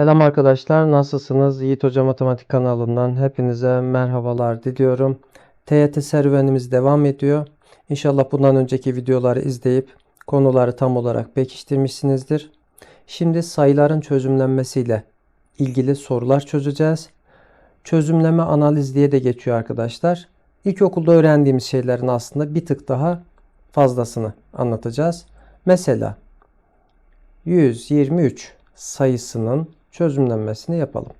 Selam arkadaşlar, nasılsınız? Yiğit Hoca Matematik kanalından hepinize merhabalar diliyorum. TYT serüvenimiz devam ediyor. İnşallah bundan önceki videoları izleyip konuları tam olarak pekiştirmişsinizdir. Şimdi sayıların çözümlenmesiyle ilgili sorular çözeceğiz. Çözümleme analiz diye de geçiyor arkadaşlar. İlkokulda öğrendiğimiz şeylerin aslında bir tık daha fazlasını anlatacağız. Mesela 123 sayısının çözümlenmesini yapalım.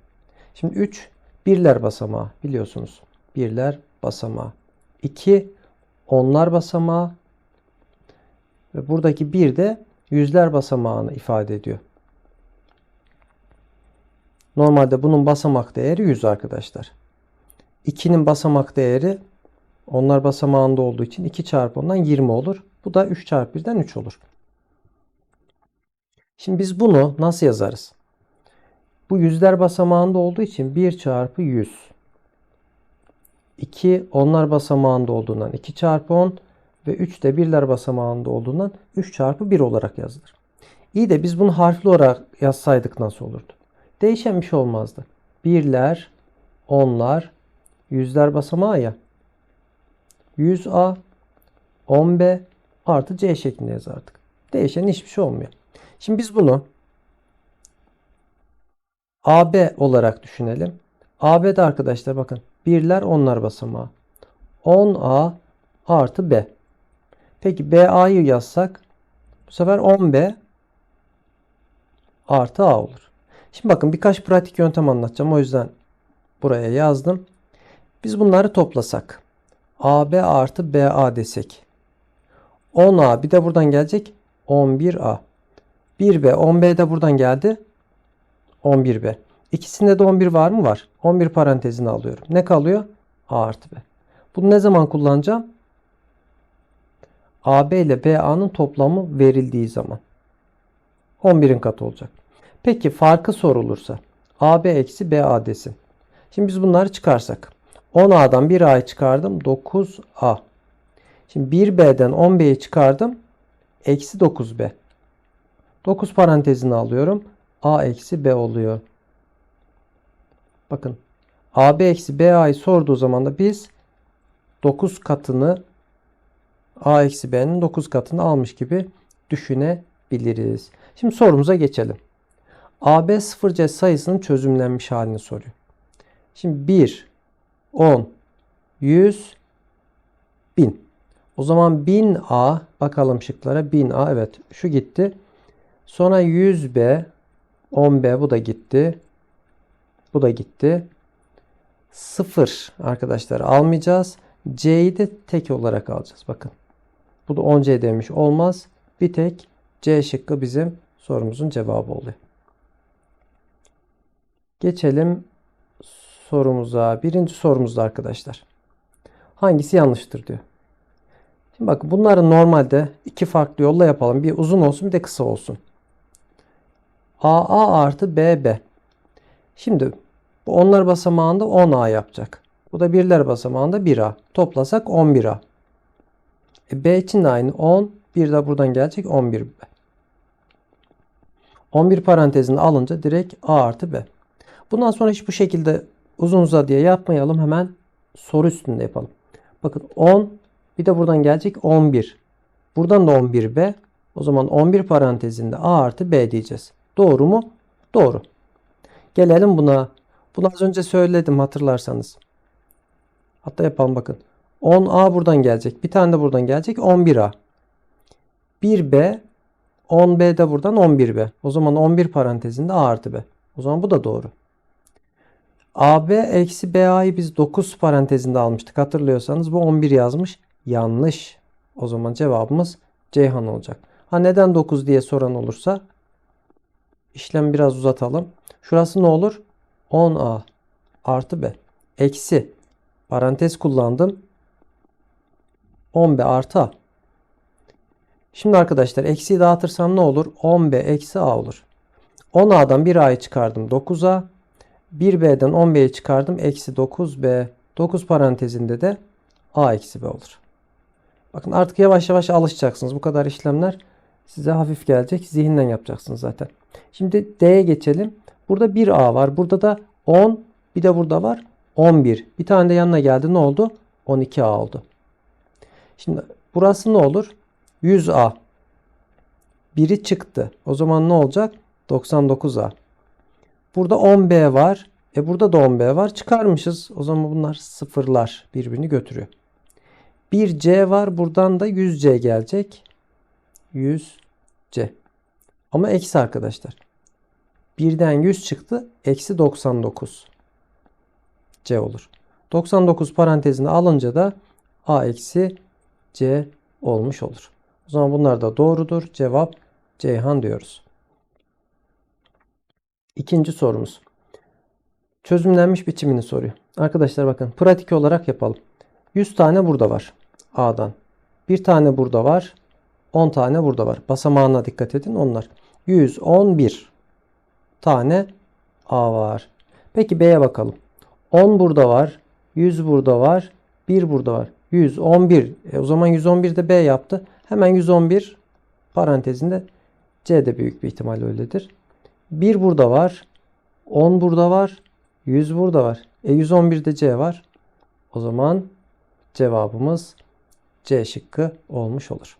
Şimdi 3 birler basamağı biliyorsunuz. Birler basamağı. 2 onlar basamağı ve buradaki 1 de yüzler basamağını ifade ediyor. Normalde bunun basamak değeri 100 arkadaşlar. 2'nin basamak değeri onlar basamağında olduğu için 2 çarpı ondan 20 olur. Bu da 3 çarpı 1'den 3 olur. Şimdi biz bunu nasıl yazarız? Bu yüzler basamağında olduğu için 1 çarpı 100. 2 onlar basamağında olduğundan 2 çarpı 10 ve 3 de birler basamağında olduğundan 3 çarpı 1 olarak yazılır. İyi de biz bunu harfli olarak yazsaydık nasıl olurdu? Değişen bir şey olmazdı. Birler, onlar, yüzler basamağı ya. 100A, 10B artı C şeklinde yazardık. Değişen hiçbir şey olmuyor. Şimdi biz bunu AB olarak düşünelim. AB'de arkadaşlar bakın birler onlar basamağı. 10A artı B. Peki BA'yı yazsak bu sefer 10B artı A olur. Şimdi bakın birkaç pratik yöntem anlatacağım. O yüzden buraya yazdım. Biz bunları toplasak. AB artı BA desek. 10A bir de buradan gelecek 11A. 1B 10B de buradan geldi. 11B. İkisinde de 11 var mı? Var. 11 parantezini alıyorum. Ne kalıyor? A artı B. Bunu ne zaman kullanacağım? AB ile BA'nın toplamı verildiği zaman. 11'in katı olacak. Peki farkı sorulursa AB eksi BA desin. Şimdi biz bunları çıkarsak. 10A'dan 1A'yı çıkardım. 9A. Şimdi 1B'den 10B'yi çıkardım. Eksi 9B. 9 parantezini alıyorum. A eksi B oluyor. Bakın. AB eksi BA'yı sorduğu zaman da biz 9 katını A eksi B'nin 9 katını almış gibi düşünebiliriz. Şimdi sorumuza geçelim. AB 0C sayısının çözümlenmiş halini soruyor. Şimdi 1, 10, 100, 1000. O zaman 1000A bakalım şıklara 1000A evet şu gitti. Sonra 100B 10B bu da gitti. Bu da gitti. 0 arkadaşlar almayacağız. C'yi de tek olarak alacağız. Bakın. Bu da 10C demiş olmaz. Bir tek C şıkkı bizim sorumuzun cevabı oluyor. Geçelim sorumuza. Birinci sorumuzda arkadaşlar. Hangisi yanlıştır diyor. Şimdi bakın bunları normalde iki farklı yolla yapalım. Bir uzun olsun bir de kısa olsun. AA artı BB. Şimdi bu onlar basamağında 10A yapacak. Bu da birler basamağında 1A. Toplasak 11A. E B için de aynı 10. Bir de buradan gelecek 11B. 11 parantezini alınca direkt A artı B. Bundan sonra hiç bu şekilde uzun uzadıya yapmayalım. Hemen soru üstünde yapalım. Bakın 10 bir de buradan gelecek 11. Buradan da 11B. O zaman 11 parantezinde A artı B diyeceğiz. Doğru mu? Doğru. Gelelim buna. Bunu az önce söyledim hatırlarsanız. Hatta yapalım bakın. 10A buradan gelecek. Bir tane de buradan gelecek. 11A. 1B 10B de buradan 11B. O zaman 11 parantezinde A artı B. O zaman bu da doğru. AB eksi BA'yı biz 9 parantezinde almıştık. Hatırlıyorsanız bu 11 yazmış. Yanlış. O zaman cevabımız Ceyhan olacak. Ha neden 9 diye soran olursa işlemi biraz uzatalım. Şurası ne olur? 10A artı B. Eksi. Parantez kullandım. 10B artı A. Şimdi arkadaşlar eksiyi dağıtırsam ne olur? 10B eksi A olur. 10A'dan 1A'yı çıkardım 9A. 1B'den 10B'yi çıkardım. Eksi 9B. 9 parantezinde de A eksi B olur. Bakın artık yavaş yavaş alışacaksınız. Bu kadar işlemler size hafif gelecek. Zihinden yapacaksınız zaten. Şimdi D'ye geçelim. Burada 1A var. Burada da 10. Bir de burada var 11. Bir tane de yanına geldi. Ne oldu? 12A oldu. Şimdi burası ne olur? 100A. Biri çıktı. O zaman ne olacak? 99A. Burada 10B var. E burada da 10B var. Çıkarmışız. O zaman bunlar sıfırlar. Birbirini götürüyor. 1C var. Buradan da 100C gelecek. 100C. Ama eksi arkadaşlar. Birden 100 çıktı. Eksi 99. C olur. 99 parantezine alınca da A eksi C olmuş olur. O zaman bunlar da doğrudur. Cevap Ceyhan diyoruz. İkinci sorumuz. Çözümlenmiş biçimini soruyor. Arkadaşlar bakın pratik olarak yapalım. 100 tane burada var. A'dan. Bir tane burada var. 10 tane burada var. Basamağına dikkat edin onlar. 111 tane A var. Peki B'ye bakalım. 10 burada var. 100 burada var. 1 burada var. 111. E o zaman 111 de B yaptı. Hemen 111 parantezinde C de büyük bir ihtimal öyledir. 1 burada var. 10 burada var. 100 burada var. E 111'de C var. O zaman cevabımız C şıkkı olmuş olur.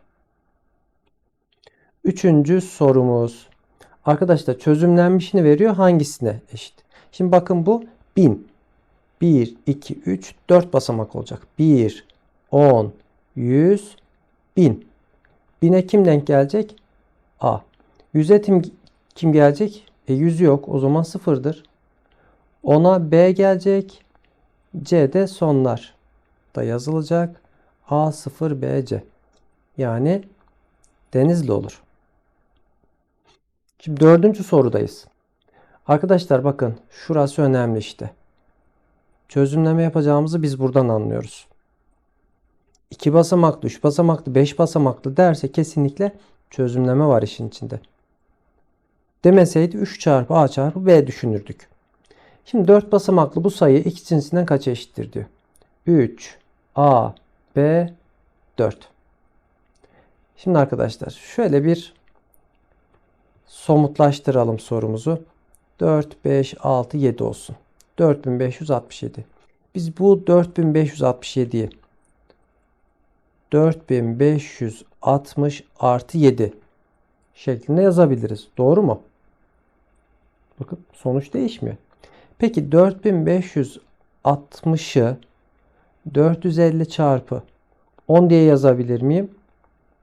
Üçüncü sorumuz. Arkadaşlar çözümlenmişini veriyor. Hangisine eşit? Şimdi bakın bu 1000. 1, 2, 3, 4 basamak olacak. 1, 10, 100, 1000. 1000'e kim denk gelecek? A. 100'e kim, kim gelecek? E 100 yok. O zaman sıfırdır. 10'a B gelecek. C de sonlar da yazılacak. A 0 B C. Yani Denizli olur. Şimdi dördüncü sorudayız. Arkadaşlar bakın şurası önemli işte. Çözümleme yapacağımızı biz buradan anlıyoruz. 2 basamaklı, 3 basamaklı, 5 basamaklı derse kesinlikle çözümleme var işin içinde. Demeseydi 3 çarpı A çarpı B düşünürdük. Şimdi 4 basamaklı bu sayı x cinsinden kaça eşittir diyor. 3 A B 4. Şimdi arkadaşlar şöyle bir somutlaştıralım sorumuzu. 4, 5, 6, 7 olsun. 4567. Biz bu 4567'yi 4560 artı 7 şeklinde yazabiliriz. Doğru mu? Bakın sonuç değişmiyor. Peki 4560'ı 450 çarpı 10 diye yazabilir miyim?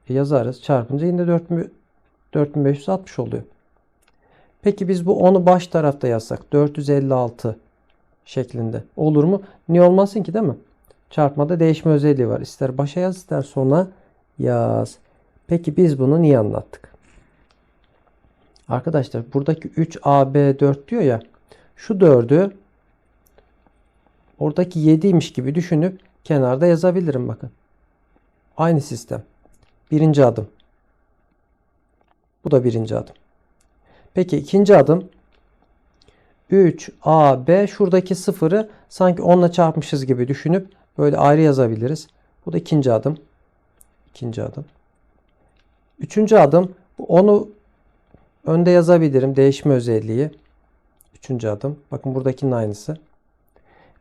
E yazarız. Çarpınca yine 4560 oluyor. Peki biz bu 10'u baş tarafta yazsak 456 şeklinde olur mu? Niye olmasın ki değil mi? Çarpmada değişme özelliği var. İster başa yaz ister sona yaz. Peki biz bunu niye anlattık? Arkadaşlar buradaki 3AB4 diyor ya. Şu 4'ü oradaki 7'ymiş gibi düşünüp kenarda yazabilirim bakın. Aynı sistem. Birinci adım. Bu da birinci adım. Peki ikinci adım 3AB şuradaki sıfırı sanki 10 ile çarpmışız gibi düşünüp böyle ayrı yazabiliriz. Bu da ikinci adım. İkinci adım. Üçüncü adım onu önde yazabilirim. Değişme özelliği. Üçüncü adım. Bakın buradakinin aynısı.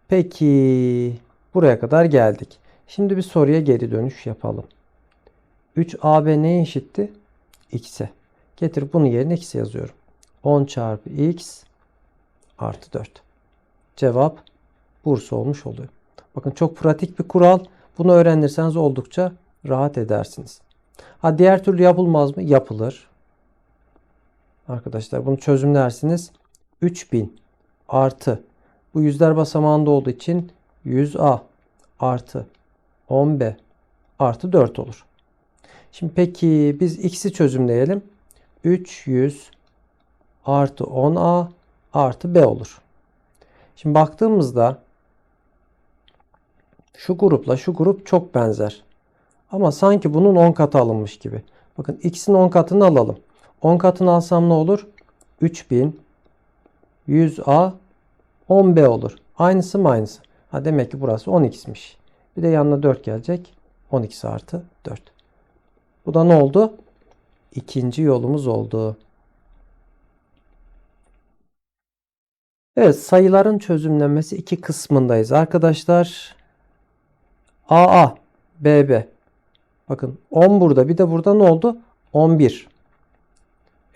Peki buraya kadar geldik. Şimdi bir soruya geri dönüş yapalım. 3AB neye eşitti? X'e. Getir bunu yerine x yazıyorum. 10 çarpı x artı 4. Cevap Bursa olmuş oluyor. Bakın çok pratik bir kural. Bunu öğrenirseniz oldukça rahat edersiniz. Ha diğer türlü yapılmaz mı? Yapılır. Arkadaşlar bunu çözümlersiniz. 3000 artı bu yüzler basamağında olduğu için 100A artı 10B artı 4 olur. Şimdi peki biz x'i çözümleyelim. 300 artı 10a artı b olur. Şimdi baktığımızda şu grupla şu grup çok benzer. Ama sanki bunun 10 katı alınmış gibi. Bakın x'in 10 katını alalım. 10 katını alsam ne olur? 3000 100a 10b olur. Aynısı mı aynısı? Ha demek ki burası 10x'miş. Bir de yanına 4 gelecek. 12 artı 4. Bu da ne oldu? İkinci yolumuz oldu. Evet sayıların çözümlenmesi iki kısmındayız. Arkadaşlar AA, BB. Bakın 10 burada bir de burada ne oldu? 11.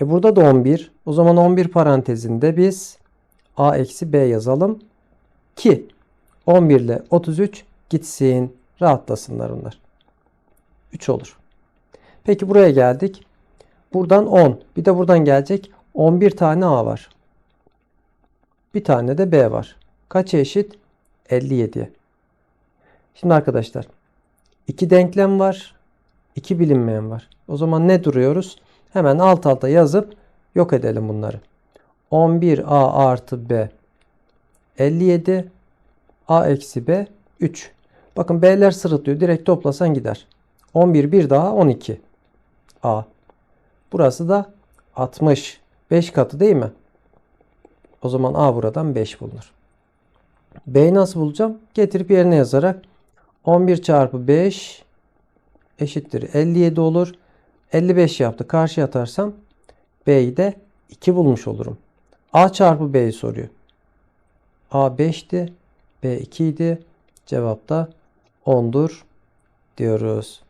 E burada da 11. O zaman 11 parantezinde biz A eksi B yazalım. Ki 11 ile 33 gitsin. Rahatlasınlar onlar. 3 olur. Peki buraya geldik. Buradan 10. Bir de buradan gelecek. 11 tane A var. Bir tane de B var. Kaç eşit? 57. Şimdi arkadaşlar iki denklem var. iki bilinmeyen var. O zaman ne duruyoruz? Hemen alt alta yazıp yok edelim bunları. 11A artı B 57 A eksi B 3. Bakın B'ler sırıtıyor. Direkt toplasan gider. 11 bir daha 12 A. Burası da 60. 5 katı değil mi? O zaman A buradan 5 bulunur. B'yi nasıl bulacağım? Getirip yerine yazarak 11 çarpı 5 eşittir 57 olur. 55 yaptı. Karşıya atarsam B'yi de 2 bulmuş olurum. A çarpı B'yi soruyor. A 5'ti. B 2 idi. Cevap da 10'dur diyoruz.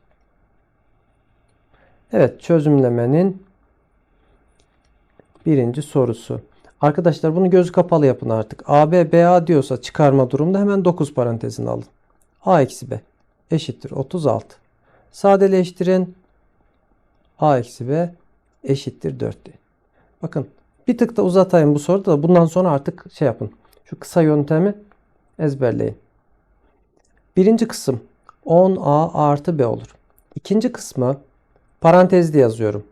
Evet çözümlemenin birinci sorusu. Arkadaşlar bunu göz kapalı yapın artık. AB BA diyorsa çıkarma durumda hemen 9 parantezini alın. A eksi B eşittir 36. Sadeleştirin. A eksi B eşittir 4 diye. Bakın bir tık da uzatayım bu soruda da bundan sonra artık şey yapın. Şu kısa yöntemi ezberleyin. Birinci kısım 10A artı B olur. İkinci kısmı parantezli yazıyorum.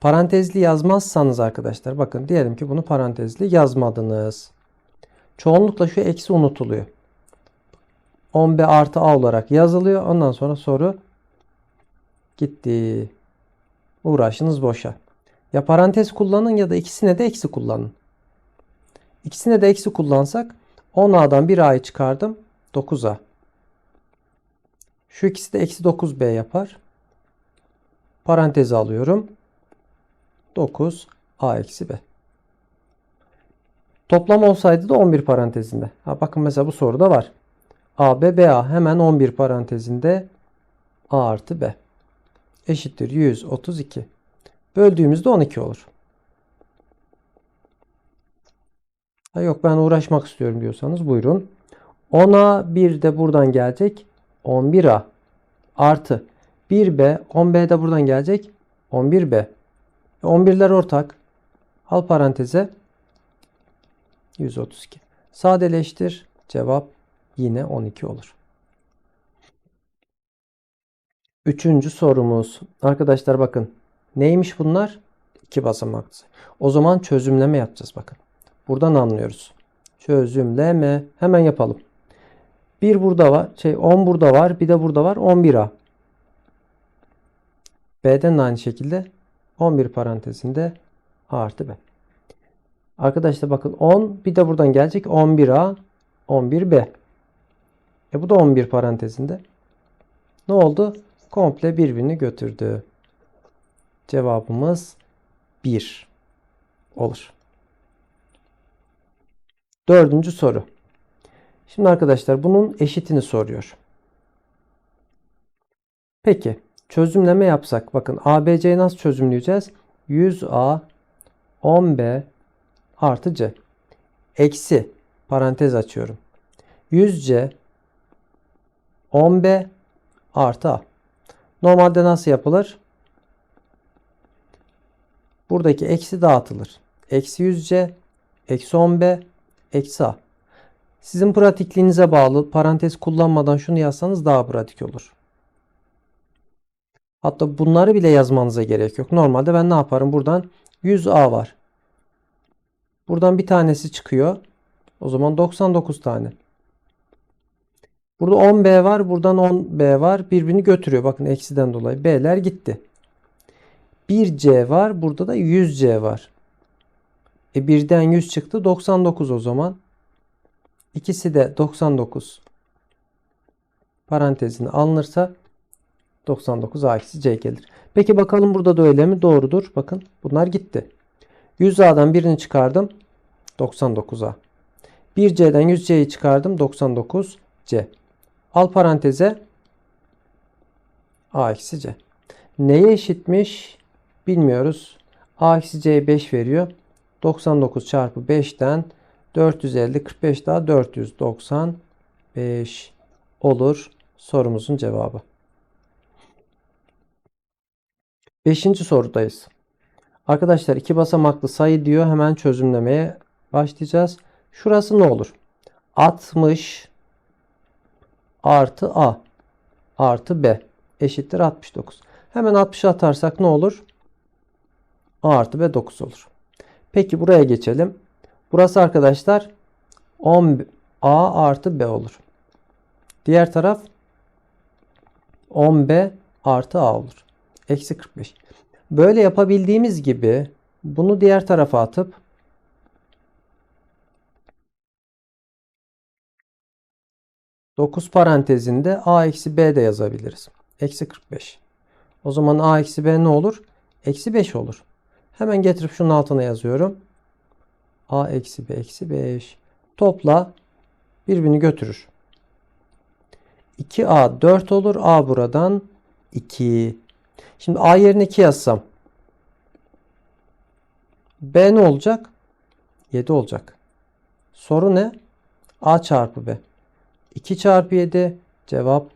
Parantezli yazmazsanız arkadaşlar bakın diyelim ki bunu parantezli yazmadınız. Çoğunlukla şu eksi unutuluyor. 10b artı a olarak yazılıyor. Ondan sonra soru gitti. Uğraşınız boşa. Ya parantez kullanın ya da ikisine de eksi kullanın. İkisine de eksi kullansak 10a'dan 1a'yı çıkardım. 9a. Şu ikisi de eksi 9b yapar. Parantezi alıyorum. 9 a eksi b. Toplam olsaydı da 11 parantezinde. Ha, bakın mesela bu soruda var. a, b, b, a hemen 11 parantezinde a artı b. Eşittir 132. Böldüğümüzde 12 olur. Ha, yok ben uğraşmak istiyorum diyorsanız buyurun. 10a 1 de buradan gelecek. 11a artı 1b 10b de buradan gelecek. 11b. 11'ler ortak. Al paranteze 132. Sadeleştir. Cevap yine 12 olur. Üçüncü sorumuz. Arkadaşlar bakın. Neymiş bunlar? İki basamaklı. O zaman çözümleme yapacağız bakın. Buradan anlıyoruz. Çözümleme. Hemen yapalım. 1 burada var. Şey 10 burada var. Bir de burada var. 11A. B'den de aynı şekilde 11 parantezinde A artı B. Arkadaşlar bakın 10 bir de buradan gelecek 11A 11B. E bu da 11 parantezinde. Ne oldu? Komple birbirini götürdü. Cevabımız 1 olur. Dördüncü soru. Şimdi arkadaşlar bunun eşitini soruyor. Peki çözümleme yapsak bakın ABC'yi nasıl çözümleyeceğiz? 100A 10B artı C. Eksi parantez açıyorum. 100C 10B artı A. Normalde nasıl yapılır? Buradaki eksi dağıtılır. Eksi 100C eksi 10B eksi A. Sizin pratikliğinize bağlı parantez kullanmadan şunu yazsanız daha pratik olur. Hatta bunları bile yazmanıza gerek yok. Normalde ben ne yaparım? Buradan 100A var. Buradan bir tanesi çıkıyor. O zaman 99 tane. Burada 10B var. Buradan 10B var. Birbirini götürüyor. Bakın eksiden dolayı. B'ler gitti. 1C var. Burada da 100C var. E birden 100 çıktı. 99 o zaman. İkisi de 99 parantezine alınırsa 99 A eksi C gelir. Peki bakalım burada da öyle mi? Doğrudur. Bakın bunlar gitti. 100A'dan birini çıkardım. 99A. 1C'den 100C'yi çıkardım. 99C. Al paranteze A eksi C. Neye eşitmiş? Bilmiyoruz. A eksi C'ye 5 veriyor. 99 çarpı 5'ten 450 45 daha 495 olur sorumuzun cevabı. Beşinci sorudayız. Arkadaşlar iki basamaklı sayı diyor. Hemen çözümlemeye başlayacağız. Şurası ne olur? 60 artı A artı B eşittir 69. Hemen 60'ı atarsak ne olur? A artı B 9 olur. Peki buraya geçelim. Burası arkadaşlar 10 A artı B olur. Diğer taraf 10B artı A olur. Eksi 45. Böyle yapabildiğimiz gibi bunu diğer tarafa atıp dokuz parantezinde A eksi B de yazabiliriz. Eksi 45. O zaman A eksi B ne olur? Eksi 5 olur. Hemen getirip şunun altına yazıyorum. A eksi B eksi 5. Topla birbirini götürür. 2A 4 olur. A buradan 2. Şimdi A yerine 2 yazsam. B ne olacak? 7 olacak. Soru ne? A çarpı B. 2 çarpı 7 cevap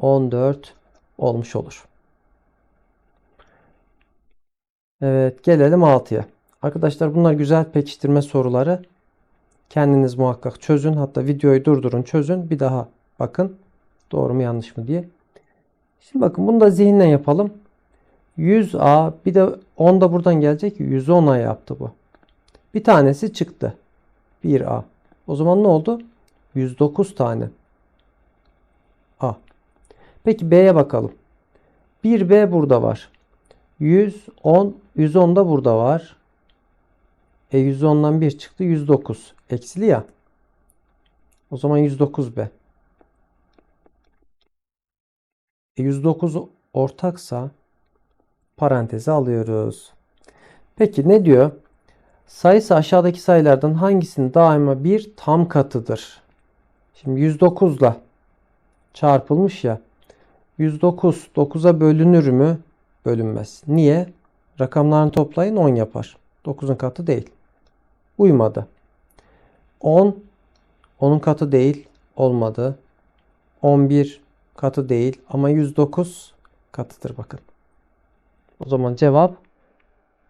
14 olmuş olur. Evet gelelim 6'ya. Arkadaşlar bunlar güzel pekiştirme soruları. Kendiniz muhakkak çözün. Hatta videoyu durdurun çözün. Bir daha bakın. Doğru mu yanlış mı diye. Şimdi bakın bunu da zihinden yapalım. 100A bir de 10 da buradan gelecek. 110A yaptı bu. Bir tanesi çıktı. 1A. O zaman ne oldu? 109 tane. A. Peki B'ye bakalım. 1B burada var. 110 110 da burada var. E 110'dan 1 çıktı. 109. Eksili ya. O zaman 109B. E 109 ortaksa paranteze alıyoruz. Peki ne diyor? Sayısı aşağıdaki sayılardan hangisinin daima bir tam katıdır? Şimdi 109 ile çarpılmış ya. 109 9'a bölünür mü? Bölünmez. Niye? Rakamlarını toplayın 10 yapar. 9'un katı değil. Uymadı. 10 10'un katı değil. Olmadı. 11 katı değil ama 109 katıdır bakın. O zaman cevap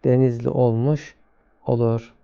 Denizli olmuş olur.